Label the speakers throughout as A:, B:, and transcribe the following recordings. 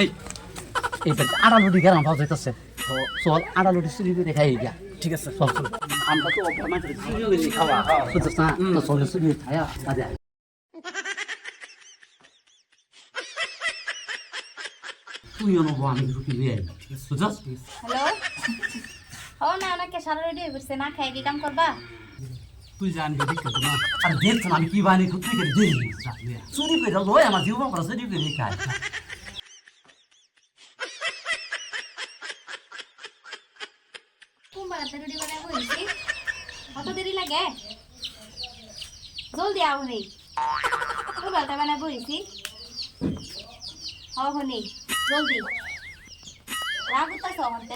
A: এই। এইবার আড়ালুটি গেলাম পাওয়া যাইতেছে চল আড়ালুটি চুরি করে খাই গিয়া
B: ঠিক আছে।
A: চল চল। আমরা তো মানুষের চুরি করে খাওয়া। বুঝছিস না? তো চলে চুরি খায়া বাজে তুই অনুভব আমি রুটি নিয়ে আই বুঝছিস?
C: হ্যালো? ও না ওনাকে সারা রেডি পড়ছে না খাই কি কাম করবা?
A: তুই জানি দেখতে তো না। আর দেখছ আমি কি বানি তুই করে দেই চুরি করে লয় আমার জীবন করে চুরি করে খাই।
C: বাড়াতে রেডি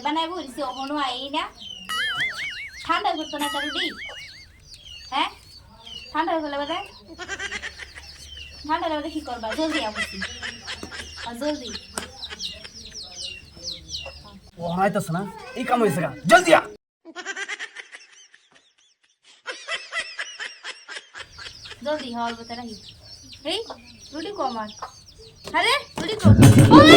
C: বানাই বলছি না। ঠান্ডা করতো না। রুটি হ্যাঁ ঠান্ডা হয়ে গেলে বাদে ঠান্ডা হলে কি করবা জলদি আবছি জলদি।
B: ও হানাইতেছে না? এই কাম হয়েছে জলদি
C: জলদি হল বতে রাখি এই রুটি কো আমার আরে রুটি কো ওরে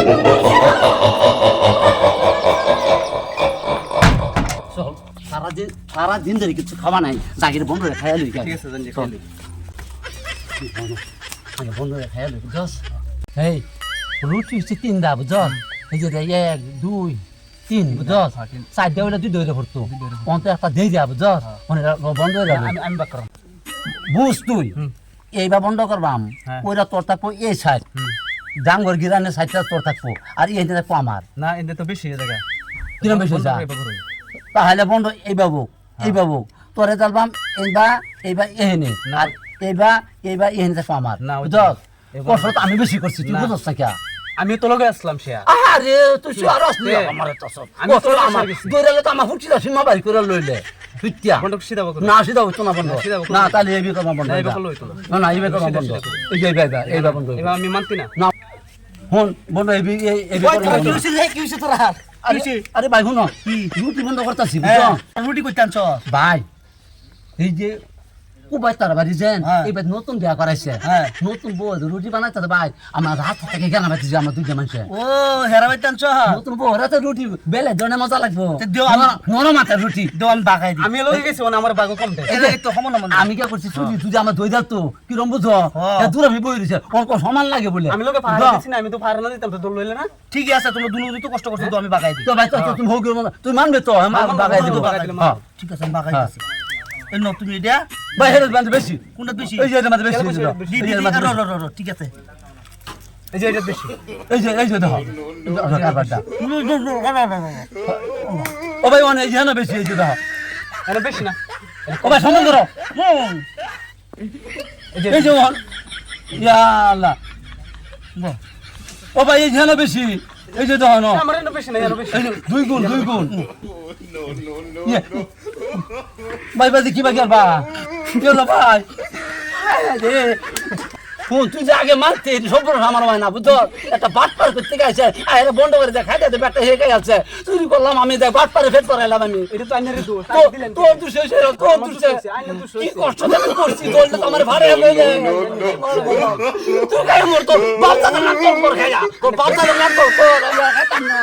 A: চল সারা দিন সারা দিন ধরে কিছু খাওয়া নাই। জাগির বন্ধ রে খাইয়া লই
B: ঠিক আছে জানি
A: চল। আগে বন্ধ রে খাইয়া লই বুঝছস এই রুটি হচ্ছে তিন দা বুঝছস এই যে এক দুই তিন বুঝছস চার দেওয়া দুই দইরে ভরতো। অন্ত একটা দিয়ে যা বুঝছস মানে বন্ধ হয়ে যাবে।
B: আমি আমি বাক করাম।
A: বুঝ তুই। এইবার বন্ধ করবাম
B: হ্যাঁ।
A: ওইটা তোর থাকব এই সাইড ডাঙ্গর গিরানের সাইডটা তোর থাকব। আর এই থাকব আমার।
B: না এতে তো বেশি হয়ে জায়গা
A: কিরম বেশি যা তাহলে বন্ধ এই বাবু এই বাবু তোরে চালবাম এইবা এইবা এহেনে। আর এইবা এইবা এহেনে থাকব আমার।
B: না, ওই তো।
A: কষ্ট আমি বেশি করছি তুই। বুঝছ না কে
B: আমি তো লগে আসলাম সে
A: আরে তুই সে আর আসলি আমার তো সব।
B: আমি তোর
A: আমার। দৌড়ালে তো আমার ফুটি সীমা বাড়ি করে লইলে।
B: বকর
A: না সিধা হইতো না বন্ধ
B: না, সিধা
A: না তাহলে এই বিকল্প বন্ধ
B: না, না।
A: এই বিকল্প
B: সিধা,
A: বন্ধ
B: সিধা
A: এই যে এইবা বন্ধ
B: আমি মানতি না।
A: না হন বন্ধ এই এই এই বিকল্প
B: কি তোরা?
A: আরে আরে ভাই শুনো। রুটি বন্ধ করতেছি
B: হ্যাঁ,
A: বুঝছ?
B: রুটি কইতে
A: ভাই এই যে উবাই তার বাড়ি যেন।
B: হ্যাঁ।
A: এবার নতুন বিয়া করাইছে।
B: হ্যাঁ।
A: নতুন বউ রুটি বানাইতে ভাই। আমার হাত থেকে জ্ঞান পাইছে যে আমার দুইটা মানুষে
B: ও হেরা বাইতে আনছ
A: নতুন বউ রাতে রুটি বেলে জনে মজা লাগবো।
B: দিও আমি-
A: নরম মাথার রুটি।
B: দোয়ান বাগাই দি। আমি লগে গেছি আমার বাগো কম দে এই তো সমান না
A: আমি কে করছি চুরি তুই আমার দই দাও তো। কিরম বুঝো?
B: হ্যাঁ।
A: দূরে আমি বই রয়েছে ওর সমান লাগে বলে।
B: আমি লগে পাহাড়? দিছি না আমি তো পাহাড় না দিতাম তো দৌড় লইলে না? ঠিক আছে তুমি দুনু তো কষ্ট করছ তো আমি বাগাই দি।
A: তো ভাই তো তুমি হোক তুই মানবে তো আমার
B: মানবো,
A: বাগাই দিব। হ্যাঁ।
B: ঠিক আছে আমি বাগাই
A: হ্যাঁ।
B: দিছি। ন তুমি এটা
A: ভাই হেরে বান্ধে বেশি
B: কোনটা বেশি
A: এই যে এটা বেশি? দাও।
B: দি, দি, র। র, র, ঠিক আছে এই যে এটা বেশি
A: এই যে এই যে দেখো কারবারটা
B: র, র, র, র, র, র, র।
A: ও ভাই অনেক এই যে না বেশি এই যে দেখো
B: এটা বেশি না
A: ও ভাই সমান করো এই যে ইয়া আল্লাহ ও ভাই এই যে না বেশি এই যে দেখো দুই গুণ দুই গুণ। ইয়ে। ভাই ভাই কি ভাই। হলো ভাই? আরে, তুই যে আগে মারতে সব আমার হয় না বুঝছ একটা বাট পার করতে গেছে আরে বন্ধ করে দেখ খাইতে দে ব্যাটটা হেগে আছে চুরি করলাম আমি দেখ বাট পারে ফেট করাইলাম আমি
B: এটা তো
A: তোর তোর
B: আইনের
A: কি কষ্ট আমি করছি তোরটা তো আমার ভাড়ে লইলে তুই কাই মোর তোর পর খাইয়া তোর বাচ্চা না তোর তোর আমি খাইতাম না